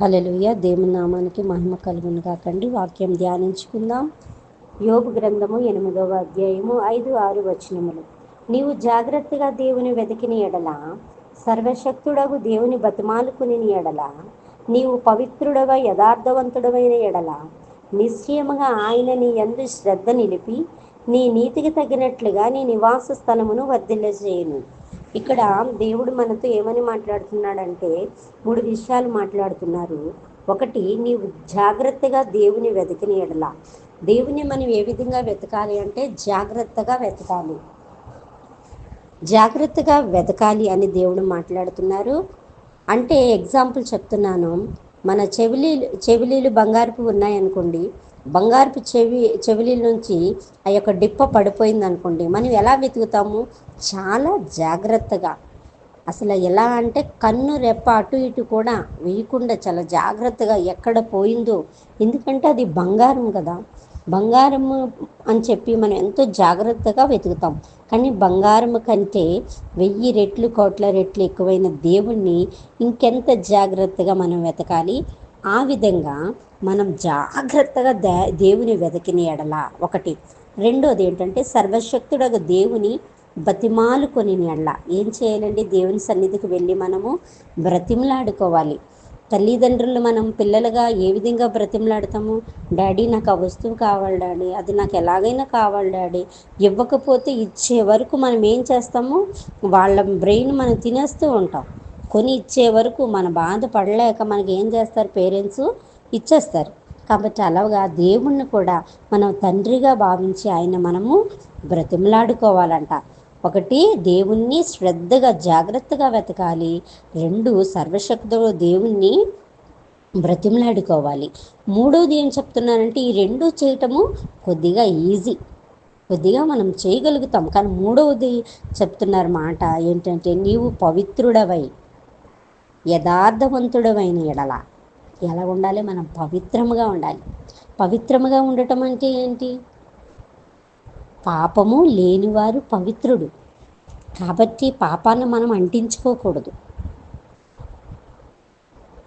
హల్లెలూయా. దేవుని నామానికి మహిమ కలుగును కాకండి వాక్యం ధ్యానించుకుందాం. యోగు గ్రంథము ఎనిమిదవ అధ్యాయము ఐదు ఆరు వచనములు. నీవు జాగ్రత్తగా దేవుని వెతికిన ఎడల సర్వశక్తుడగు దేవుని బతిమాలుకుని ఎడల నీవు పవిత్రుడవ యథార్థవంతుడవైన ఎడల నిశ్చయముగా ఆయన నీ యందు శ్రద్ధ నిలిపి నీ నీతికి తగినట్లుగా నీ నివాస స్థలమును వర్ధిల్లజేయును. ఇక్కడ దేవుడు మనతో ఏమని మాట్లాడుతున్నాడంటే మూడు విషయాలు మాట్లాడుతున్నారు. ఒకటి నీవు జాగ్రత్తగా దేవుని వెతికిన ఎడల. దేవుని మనం ఏ విధంగా వెతకాలి అంటే జాగ్రత్తగా వెతకాలి. జాగ్రత్తగా వెతకాలి అని దేవుడు మాట్లాడుతున్నారు. అంటే ఎగ్జాంపుల్ చెప్తున్నాను. మన చెవిలీలు చెవిలీలు బంగారుపు ఉన్నాయనుకోండి బంగారుపు చెవి చెవిలి నుంచి ఆ యొక్క డిప్ప పడిపోయింది అనుకోండి మనం ఎలా వెతుకుతాము? చాలా జాగ్రత్తగా. అసలు ఎలా అంటే కన్ను రెప్ప అటు ఇటు కూడా వేయకుండా చాలా జాగ్రత్తగా ఎక్కడ పోయిందో. ఎందుకంటే అది బంగారం కదా. బంగారము అని చెప్పి మనం ఎంతో జాగ్రత్తగా వెతుకుతాం. కానీ బంగారము కంటే వెయ్యి రెట్లు కోట్ల రెట్లు ఎక్కువైన దేవుణ్ణి ఇంకెంత జాగ్రత్తగా మనం వెతకాలి? ఆ విధంగా మనం జాగ్రత్తగా దే దేవుని వెతికిన ఎడల ఒకటి. రెండోది ఏంటంటే సర్వశక్తుడగ దేవుని బతిమాలుకొని ఎడల. ఏం చేయాలండి? దేవుని సన్నిధికి వెళ్ళి మనము బ్రతిమలాడుకోవాలి. తల్లిదండ్రులు మనం పిల్లలుగా ఏ విధంగా బ్రతిమలాడతాము? డాడీ నాకు ఆ వస్తువు కావాలి డాడీ. అది నాకు ఎలాగైనా కావాలి డాడీ. ఇవ్వకపోతే ఇచ్చే వరకు మనం ఏం చేస్తాము? వాళ్ళ బ్రెయిన్ మనం తినేస్తూ ఉంటాం. కొని ఇచ్చే వరకు మన బాధ పడలేక మనకి ఏం చేస్తారు? పేరెంట్స్ ఇచ్చేస్తారు. కాబట్టి అలాగా దేవుణ్ణి కూడా మనం తండ్రిగా భావించి ఆయన మనము బ్రతిమలాడుకోవాలంట. ఒకటి దేవుణ్ణి శ్రద్ధగా జాగ్రత్తగా వెతకాలి. రెండు సర్వశక్తుడు దేవుణ్ణి బ్రతిమలాడుకోవాలి. మూడోది ఏం చెప్తున్నానంటే ఈ రెండు చేయటము కొద్దిగా ఈజీ. కొద్దిగా మనం చేయగలుగుతాం. కానీ మూడవది చెప్తున్నారు మాట ఏంటంటే నీవు పవిత్రుడవై యథార్థవంతుడమైన ఎడల. ఎలా ఉండాలి? మనం పవిత్రముగా ఉండాలి. పవిత్రముగా ఉండటం అంటే ఏంటి? పాపము లేనివారు పవిత్రుడు. కాబట్టి పాపాన్ని మనం అంటించుకోకూడదు.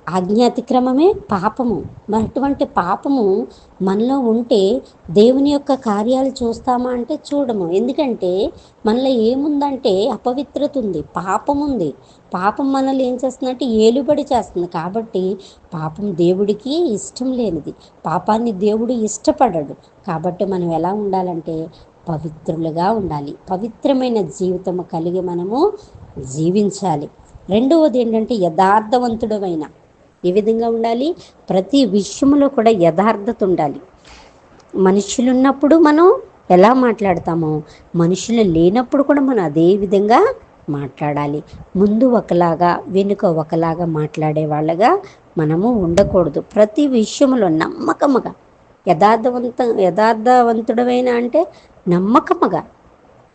ఆజ్ఞాతిక్రమమే పాపము. అటువంటి పాపము మనలో ఉంటే దేవుని యొక్క కార్యాలు చూస్తామా అంటే చూడము. ఎందుకంటే మనలో ఏముందంటే అపవిత్రత ఉంది పాపం ఉంది. పాపం మనల్ని ఏం చేస్తుందంటే ఏలుబడి చేస్తుంది. కాబట్టి పాపం దేవుడికి ఇష్టం లేనిది. పాపాన్ని దేవుడు ఇష్టపడడు. కాబట్టి మనం ఎలా ఉండాలంటే పవిత్రులుగా ఉండాలి. పవిత్రమైన జీవితం కలిగి మనము జీవించాలి. రెండవది ఏంటంటే యథార్థవంతుడమైన ఏ విధంగా ఉండాలి? ప్రతి విషయంలో కూడా యథార్థత ఉండాలి. మనుషులు ఉన్నప్పుడు మనం ఎలా మాట్లాడతామో మనుషులు లేనప్పుడు కూడా మనం అదే విధంగా మాట్లాడాలి. ముందు ఒకలాగా వెనుక ఒకలాగా మాట్లాడే వాళ్ళగా మనము ఉండకూడదు. ప్రతి విషయంలో నమ్మకముగా యథార్థవంత యథార్థవంతుడమైన అంటే నమ్మకముగా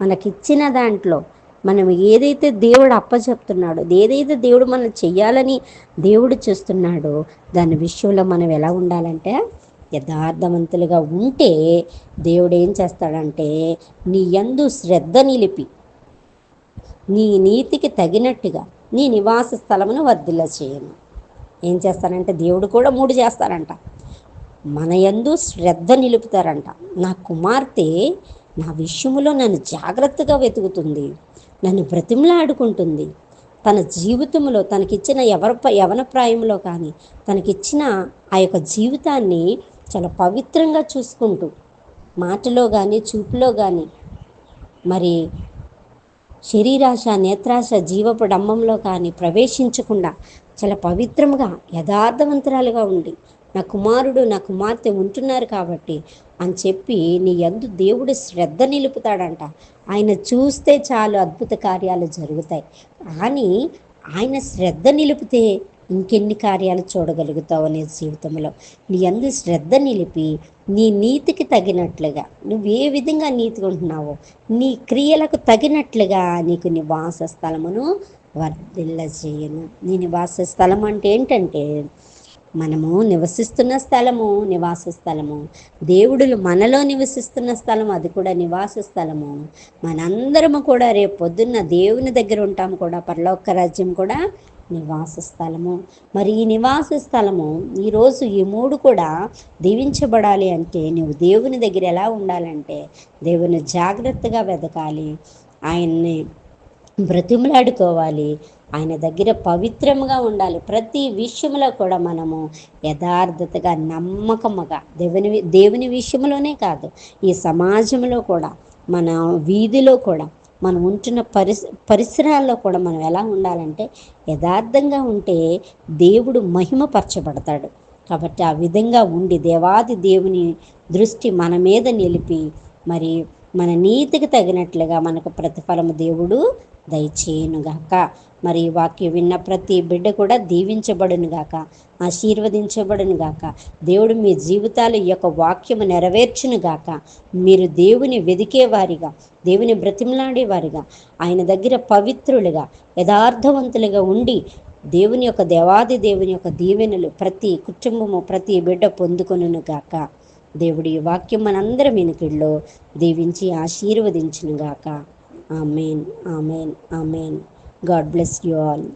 మనకిచ్చిన దాంట్లో మనం ఏదైతే దేవుడు అప్పచెప్తున్నాడో ఏదైతే దేవుడు మనం చెయ్యాలని దేవుడు చేస్తున్నాడో దాని విషయంలో మనం ఎలా ఉండాలంటే యథార్థవంతులుగా ఉంటే దేవుడు ఏం చేస్తాడంటే నీ యందు శ్రద్ధ నిలిపి నీ నీతికి తగినట్టుగా నీ నివాస స్థలమును వర్ధిల్ల చేయను. ఏం చేస్తానంటే దేవుడు కూడా మూడు చేస్తారంట మన యందు శ్రద్ధ నిలుపుతారంట. నా కుమార్తె నా విషయములో నన్ను జాగ్రత్తగా వెతుకుతుంది. నన్ను బ్రతిమలాడుకుంటుంది. తన జీవితంలో తనకిచ్చిన ఎవరి యవన ప్రాయంలో కానీ తనకిచ్చిన ఆ యొక్క జీవితాన్ని చాలా పవిత్రంగా చూసుకుంటూ మాటలో కానీ చూపులో కానీ మరి శరీరాశ నేత్రాశ జీవపు డంబంలో కానీ ప్రవేశించకుండా చాలా పవిత్రముగా యథార్థవంతురాలుగా ఉండి నా కుమారుడు నా కుమార్తె ఉంటున్నారు కాబట్టి అని చెప్పి నీ ఎందు దేవుడు శ్రద్ధ నిలుపుతాడంట. ఆయన చూస్తే చాలు అద్భుత కార్యాలు జరుగుతాయి. కానీ ఆయన శ్రద్ధ నిలిపితే ఇంకెన్ని కార్యాలు చూడగలుగుతావు నీ జీవితంలో? నీ అందు శ్రద్ధ నిలిపి నీ నీతికి తగినట్లుగా నువ్వు ఏ విధంగా నీతిగా ఉంటున్నావో నీ క్రియలకు తగినట్లుగా నీకు నివాస స్థలమును వర్ధిల్ల చేయను నీ నివాస స్థలం అంటే ఏంటంటే మనము నివసిస్తున్న స్థలము నివాస స్థలము. దేవుడులు మనలో నివసిస్తున్న స్థలం అది కూడా నివాస స్థలము. మనందరము కూడా రేపు పొద్దున్న దేవుని దగ్గర ఉంటాము కూడా పరలోక రాజ్యం కూడా నివాస స్థలము. మరి ఈ నివాస స్థలము ఈరోజు ఈ మూడు కూడా దీవించబడాలి అంటే నువ్వు దేవుని దగ్గర ఎలా ఉండాలంటే దేవుని జాగ్రత్తగా వెతకాలి. ఆయన్ని బ్రతిమలాడుకోవాలి. ఆయన దగ్గర పవిత్రంగా ఉండాలి. ప్రతి విషయంలో కూడా మనము యథార్థతగా నమ్మకముగా దేవుని దేవుని విషయంలోనే కాదు ఈ సమాజంలో కూడా మన వీధిలో కూడా మనం ఉంటున్న పరిస పరిసరాల్లో కూడా మనం ఎలా ఉండాలంటే యథార్థంగా ఉంటే దేవుడు మహిమపరచబడతాడు. కాబట్టి ఆ విధంగా ఉండి దేవాది దేవుని దృష్టి మన మీద నిలిపి మరి మన నీతికి తగినట్లుగా మనకు ప్రతిఫలము దేవుడు దయచేయునుగాక. మరి ఈ వాక్యం విన్న ప్రతి బిడ్డ కూడా దీవించబడునుగాక ఆశీర్వదించబడునుగాక. దేవుడు మీ జీవితాలు యొక్క వాక్యము నెరవేర్చునుగాక. మీరు దేవుని వెదికేవారిగా దేవుని బ్రతిమలాడేవారిగా ఆయన దగ్గర పవిత్రులుగా యథార్థవంతులుగా ఉండి దేవుని యొక్క దేవాది దేవుని యొక్క దీవెనలు ప్రతి కుటుంబము ప్రతి బిడ్డ పొందుకొనుగాక దేవుడి వాక్యం మనందరం వెనుకల్లో దీవించి ఆశీర్వదించునుగాక. Amen amen amen. God bless you all.